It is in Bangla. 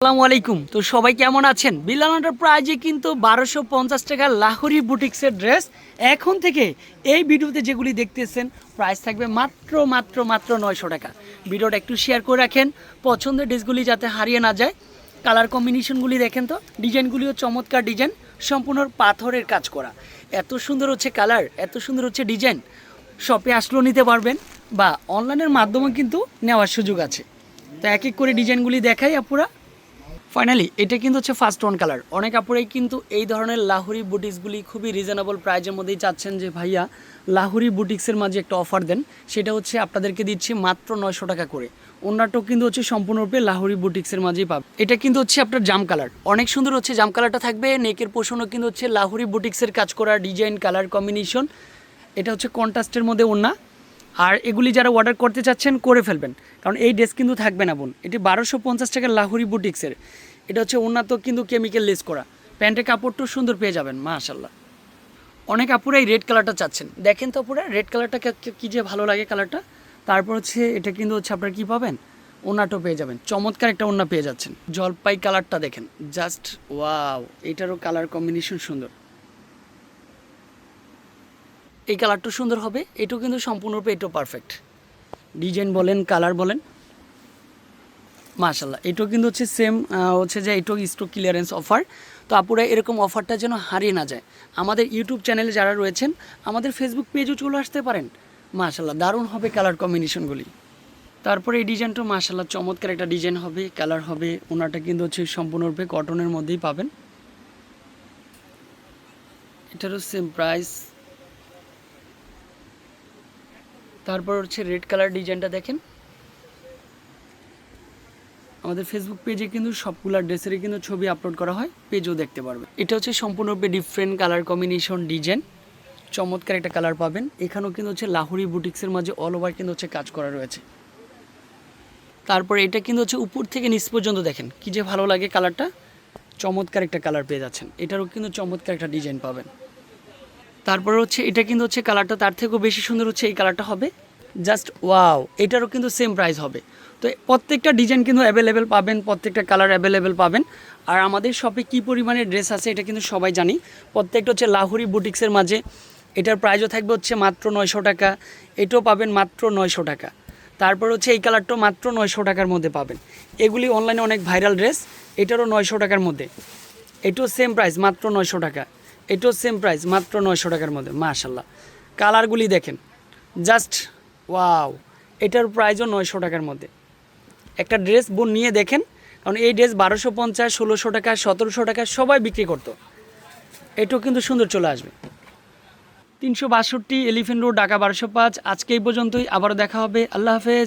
আসসালামু আলাইকুম। তো সবাই কেমন আছেন? বিল্লাল প্রাইজে কিন্তু বারোশো পঞ্চাশ টাকার লাহোরি বুটিক্সের ড্রেস। এখন থেকে এই ভিডিওতে যেগুলি দেখতেছেন, প্রাইস থাকবে মাত্র মাত্র মাত্র নয়শো টাকা। ভিডিওটা একটু শেয়ার করে রাখেন। পছন্দের ড্রেসগুলি যাতে হারিয়ে না যায়, কালার কম্বিনেশনগুলি দেখেন তো, ডিজাইনগুলিও চমৎকার ডিজাইন, সম্পূর্ণ পাথরের কাজ করা। এত সুন্দর হচ্ছে কালার, এত সুন্দর হচ্ছে ডিজাইন, শপে আসলেও নিতে পারবেন বা অনলাইনের মাধ্যমে কিন্তু নেওয়ার সুযোগ আছে। তো এক এক করে ডিজাইনগুলি দেখাই আপুরা। ফাইনালি এটা কিন্তু হচ্ছে ফার্স্ট ওয়ান কালার অনেক আপুরাই কিন্তু এই ধরনের লাহুরি বুটিক্সগুলি খুবই রিজনেবল প্রাইজের মধ্যেই চাচ্ছেন যে, ভাইয়া, লাহুরি বুটিক্সের মাঝে একটা অফার দেন। সেটা হচ্ছে আপনাদেরকে দিচ্ছি মাত্র নয়শো টাকা করে। অন্যটাও কিন্তু হচ্ছে সম্পূর্ণরূপে লাহুরি বুটিক্সের মাঝেই পাবে। এটা কিন্তু হচ্ছে আপনার জাম কালার অনেক সুন্দর হচ্ছে জাম কালারটা থাকবে। নেকের পোষণও কিন্তু হচ্ছে লাহুরি বুটিক্সের কাজ করা ডিজাইন কালার কম্বিনেশন এটা হচ্ছে কন্ট্রাস্টের মধ্যে ওনা আর এগুলি যারা অর্ডার করতে চাচ্ছেন, করে ফেলবেন। কারণ এই ড্রেস কিন্তু থাকবে না, বোন। এটি বারোশো পঞ্চাশ টাকার লাহুরি বুটিক্সের এটা হচ্ছে উন্নত কিন্তু কেমিক্যাল লেস করা। প্যান্টের কাপড়টাও সুন্দর পেয়ে যাবেন মাশাল্লাহ অনেক আপুরা এই রেড কালারটা চাচ্ছেন। দেখেন তো আপুরা রেড কালারটা কী যে ভালো লাগে কালারটা তারপর হচ্ছে এটা কিন্তু হচ্ছে আপনারা কী পাবেন? ওনাটাও পেয়ে যাবেন। চমৎকার একটা ওনা পেয়ে যাচ্ছেন। জলপাই কালারটা দেখেন। জাস্ট ওয়াও এটারও কালার কম্বিনেশন সুন্দর। এই কালারটা সুন্দর হবে এটাও কিন্তু সম্পূর্ণরূপে এটাও পারফেক্ট ডিজাইন বলেন কালার বলেন? মাশাল্লাহ এটাও কিন্তু হচ্ছে সেম হচ্ছে যে এটাও স্টক ক্লিয়ারেন্স অফার তো আপুরা এরকম অফারটা যেন হারিয়ে না যায়। আমাদের ইউটিউব চ্যানেলে যারা রয়েছেন আমাদের ফেসবুক পেজও চলে আসতে পারেন। মাশাল্লাহ দারুণ হবে কালার কম্বিনেশনগুলি তারপরে এই ডিজাইনটা মাশাল্লাহ চমৎকার একটা ডিজাইন হবে কালার হবে ওনাটা কিন্তু হচ্ছে সম্পূর্ণরূপে কটনের মধ্যেই পাবেন। এটারও সেম প্রাইস তারপর হচ্ছে রেড কালার ডিজাইনটা দেখেন। আমাদের ফেসবুক পেজে কিন্তু সবগুলা ড্রেসেরই কিন্তু ছবি আপলোড করা হয় পেজও দেখতে পারবে এটা হচ্ছে সম্পূর্ণরূপে ডিফারেন্ট কালার কম্বিনেশন ডিজাইন চমৎকার একটা কালার পাবেন। এখানেও কিন্তু হচ্ছে লাহুরি বুটিক্সের মাঝে অল ওভার কিন্তু হচ্ছে কাজ করা রয়েছে। তারপর এটা কিন্তু হচ্ছে উপর থেকে নিচ পর্যন্ত দেখেন, কি যে ভালো লাগে কালারটা চমৎকার একটা কালার পেয়ে যাচ্ছেন। এটারও কিন্তু চমৎকার একটা ডিজাইন পাবেন। তারপর হচ্ছে, এটা কিন্তু হচ্ছে কালারটা তার থেকেও বেশি সুন্দর হচ্ছে এই কালারটা হবে। জাস্ট ওয়াও এটারও কিন্তু সেম প্রাইস হবে। তো প্রত্যেকটা ডিজাইন কিন্তু অ্যাভেলেবেল পাবেন, প্রত্যেকটা কালার অ্যাভেলেবেল পাবেন। আর আমাদের শপে কী পরিমাণে ড্রেস আছে এটা কিন্তু সবাই জানি। প্রত্যেকটা হচ্ছে লাহুরি বুটিক্সের মাঝে, এটার প্রাইসও থাকবে হচ্ছে মাত্র নয়শো টাকা। এটাও পাবেন মাত্র নয়শো টাকা। তারপর হচ্ছে এই কালারটাও মাত্র নয়শো টাকার মধ্যে পাবেন। এগুলি অনলাইনে অনেক ভাইরাল ড্রেস এটারও নয়শো টাকার মধ্যে। এটাও সেম প্রাইস মাত্র নয়শো টাকা। এটাও সেম প্রাইস মাত্র নয়শো টাকার মধ্যে মাশাল্লাহ কালারগুলি দেখেন জাস্ট ওয়াও এটার প্রাইসও নয়শো টাকার মধ্যে। একটা ড্রেস বোন নিয়ে দেখেন, কারণ এই ড্রেস বারোশো পঞ্চাশ, ষোলোশো টাকা, সতেরোশো টাকা সবাই বিক্রি করতো। এটাও কিন্তু সুন্দর চলে আসবে। তিনশো বাষট্টি এলিফেন্ট রোড ঢাকা বারোশো পাঁচ। আজকে এই পর্যন্তই, আবারও দেখা হবে। আল্লাহ হাফেজ।